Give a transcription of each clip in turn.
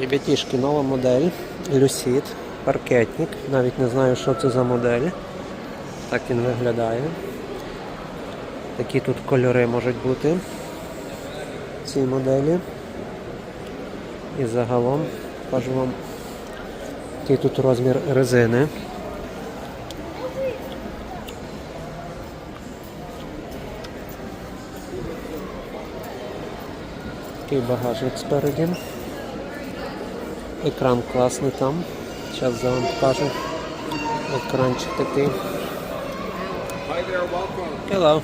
Ребятішки, нова модель Lucid, паркетник. Навіть не знаю, що це за модель. Так він виглядає. Такі тут кольори можуть бути в цій моделі. І загалом кажу вам, який тут розмір резини. Такий багажник спереді. Екран класний там. Зараз я вам покажу. Екранчик такий. Hello.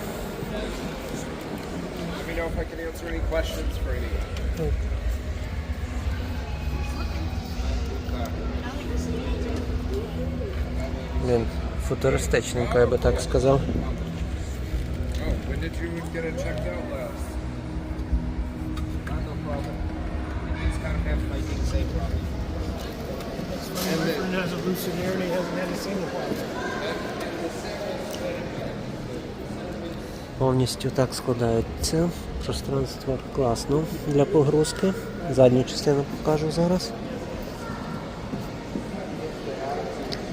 Блін, футуристичненько, я би так сказав. Oh, kind of making the same problem. And friend has a lucid air and he hasn't had a single problem. Повністю так складається. Пространство класно для погрузки. Задню частину покажу зараз.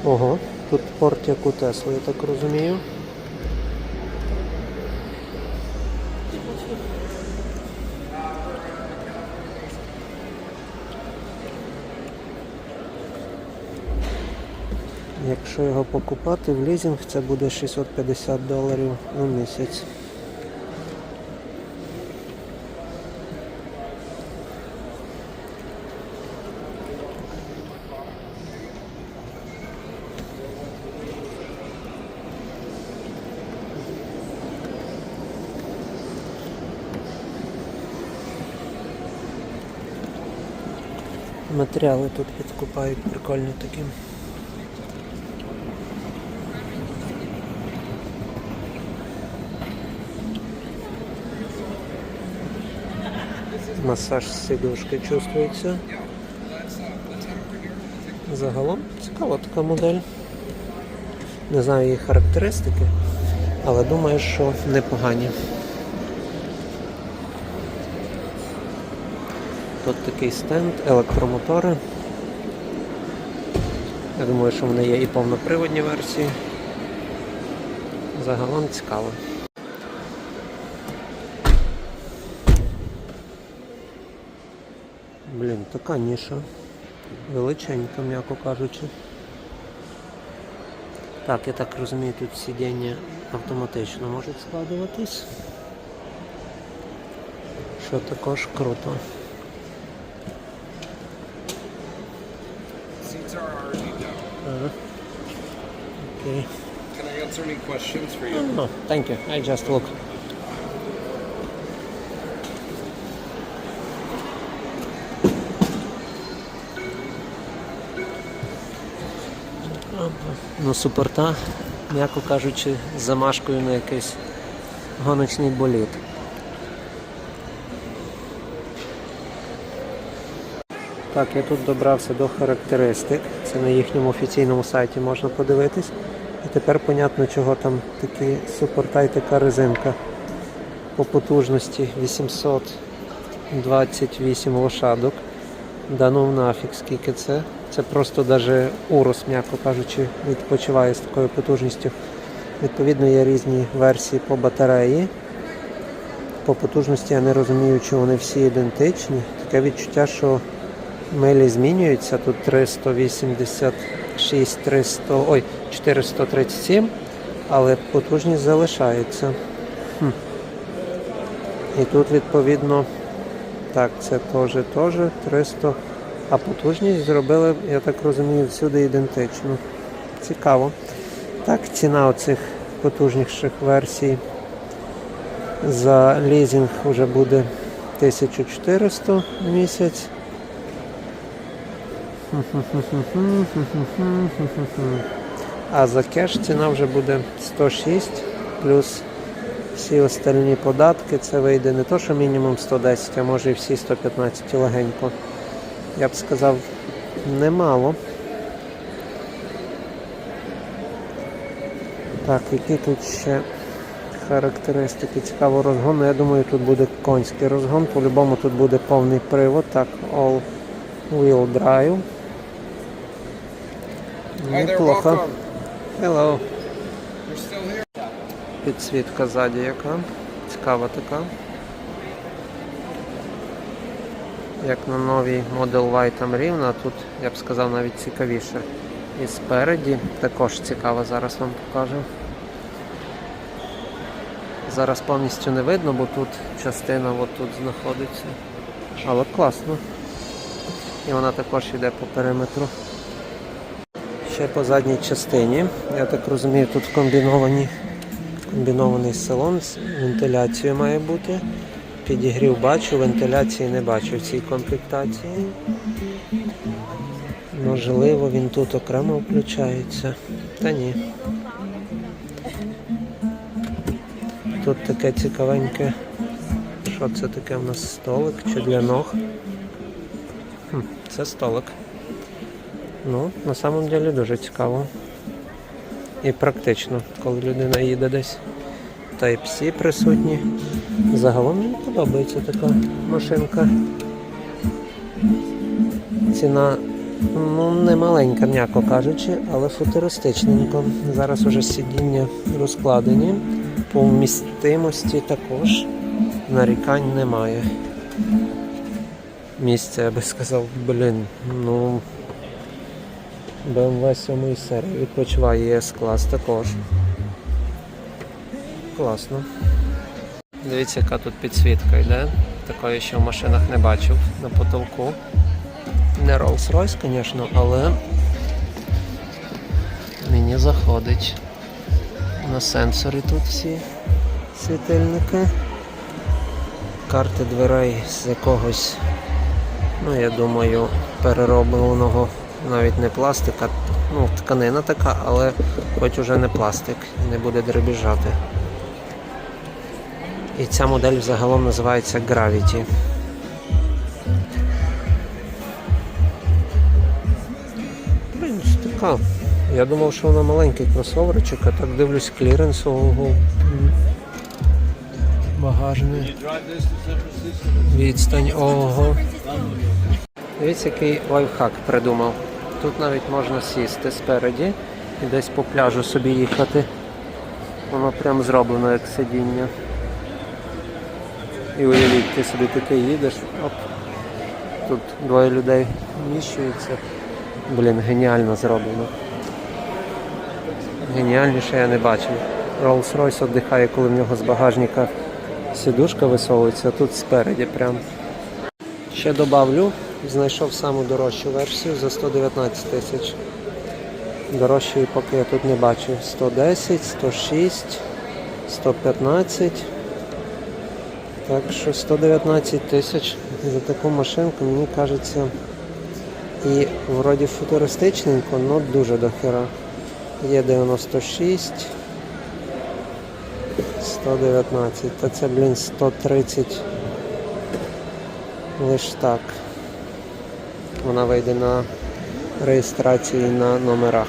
Ого, тут порт як у Тесло, я так розумію. Якщо його покупати в лізинг, це буде 650 доларів на місяць. Матеріали тут підкупають прикольні такі. Масаж сидушки чувствується. Загалом цікава така модель. Не знаю її характеристики, але думаю, що непогані. Тут такий стенд, електромотори. Я думаю, що вони є і повноприводні версії. Загалом цікаво. Блін, така ніша. Величенька, м'яко кажучи. Так, я так розумію, тут сидіння автоматично можуть складуватись. Що також круто. seats are already down. Ага. Окей. Can I answer any questions for you? No, thank you. I just look. Ну, супорта, м'яко кажучи, з замашкою на якийсь гоночний болід. Так, я тут добрався до характеристик. Це на їхньому офіційному сайті можна подивитись. І тепер понятно, чого там такі супорта і така резинка. По потужності 828 лошадок. Да ну нафіг, скільки це. Це просто навіть урос, м'яко кажучи, відпочиває з такою потужністю. Відповідно, є різні версії по батареї. По потужності я не розумію, чи вони всі ідентичні. Таке відчуття, що милі змінюються. Тут 386, 300, ой, 437, але потужність залишається. Хм. І тут відповідно, так, це теж, теж 300. А потужність зробили, я так розумію, всюди ідентичну. Цікаво. Так, ціна оцих потужніших версій за лізинг вже буде 1400 в місяць. А за кеш ціна вже буде 106 плюс всі остальні податки. Це вийде не то, що мінімум 110, а може і всі 115 легенько. Я б сказав, немало. Так, які тут ще характеристики? Цікаво розгон. Ну, Я думаю, тут буде конський розгон. По-любому тут буде повний привод. Так, all Wheel drive. Неплохо. Hello. Підсвітка ззаді яка. Цікава така. Як на новій Model Y там рівна, тут я б сказав навіть цікавіше. І спереді також цікаво, зараз вам покажу. Зараз повністю не видно, бо тут частина от знаходиться. Але класно. І вона також йде по периметру. Ще по задній частині. Я так розумію, тут комбіновані комбінований салон з вентиляцією має бути. Підігрів бачу, вентиляції не бачу в цій комплектації. Можливо, він тут окремо включається. Та ні. Тут таке цікавеньке. Що це таке в нас столик чи для ног? Хм, це столик. Ну, на самом деле дуже цікаво. І практично, коли людина їде десь. Type-C присутні. Загалом мені подобається така машинка. Ціна ну, не маленька, м'яко кажучи, але футуристичненько. Зараз уже сидіння розкладені. По вмістимості також нарікань немає. Місця, я би сказав, блін, ну BMW 7 серії відпочиває ES клас також. Класно. Дивіться, яка тут підсвітка йде. Такої ще в машинах не бачив на потолку. Не Rolls-Royce, звісно, але мені заходить. На сенсорі тут всі світильники. Карти дверей з якогось, ну я думаю, переробленого навіть не пластика, ну тканина така, але хоч уже не пластик, не буде дребіжати. І ця модель загалом називається Gravity. Блін, така. Я думав, що вона маленький кросоверчик, а так дивлюсь кліренс ого. Багажний. Відстань ого. Дивіться, який лайфхак придумав. Тут навіть можна сісти спереді і десь по пляжу собі їхати. Воно прям зроблено як сидіння. І уявіть, ти собі таки їдеш, оп. Тут двоє людей вміщуються. Блін, геніально зроблено. Геніальніше я не бачив. Rolls-Royce віддихає, коли в нього з багажника сідушка висовується, а тут спереді прям. Ще добавлю, знайшов саму дорожчу версію за 119 тисяч. Дорожчої поки я тут не бачу. 110, 106, 115. Так що 119 тисяч за таку машинку, мені кажеться, і вроді футуристичненько, але дуже дохера. Є 96, 119, та це, блін, 130 лиш так. Вона вийде на реєстрації на номерах.